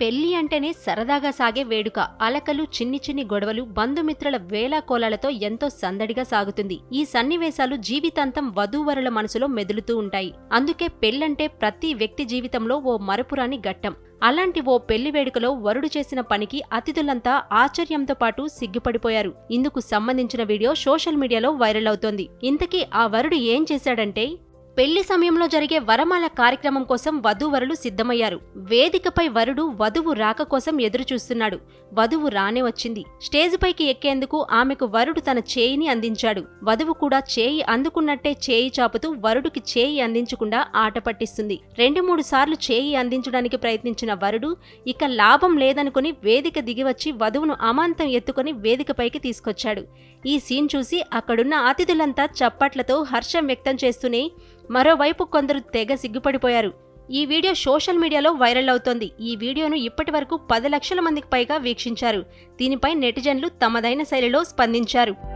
పెళ్ళి అంటేనే సరదాగా సాగే వేడుక. అలకలు చిన్ని చిన్ని గొడవలు బంధుమిత్రుల వేలాకోలాలతో ఎంతో సందడిగా సాగుతుంది. ఈ సన్నివేశాలు జీవితాంతం వధూవరుల మనసులో మెదులుతూ ఉంటాయి. అందుకే పెళ్ళంటే ప్రతి వ్యక్తి జీవితంలో ఓ మరపురాని ఘట్టం. అలాంటి ఓ పెళ్ళి వేడుకలో వరుడు చేసిన పనికి అతిథులంతా ఆశ్చర్యంతో పాటు సిగ్గుపడిపోయారు. ఇందుకు సంబంధించిన వీడియో సోషల్ మీడియాలో వైరల్ అవుతోంది. ఇంతకీ ఆ వరుడు ఏం చేశాడంటే పెళ్ళి సమయంలో జరిగే వరమాల కార్యక్రమం కోసం వధూవరులు సిద్ధమయ్యారు. వేదికపై వరుడు వధువు రాక కోసం ఎదురుచూస్తున్నాడు. వధువు రానే వచ్చింది. స్టేజ్ పైకి ఎక్కేందుకు ఆమెకు వరుడు తన చేయిని అందించాడు. వధువు కూడా చేయి అందుకున్నట్టే చేయి చాపుతూ వరుడికి చేయి అందించకుండా ఆట పట్టిస్తుంది. రెండు మూడు సార్లు చేయి అందించడానికి ప్రయత్నించిన వరుడు ఇక లాభం లేదనుకుని వేదిక దిగివచ్చి వధువును అమాంతం ఎత్తుకొని వేదికపైకి తీసుకొచ్చాడు. ఈ సీన్ చూసి అక్కడున్న అతిథులంతా చప్పట్లతో హర్షం వ్యక్తం చేస్తూనే మరోవైపు కొందరు తెగ సిగ్గుపడిపోయారు. ఈ వీడియో సోషల్ మీడియాలో వైరల్ అవుతోంది. ఈ వీడియోను ఇప్పటి వరకు పది లక్షల మందికి పైగా వీక్షించారు. దీనిపై నెటిజన్లు తమదైన శైలిలో స్పందించారు.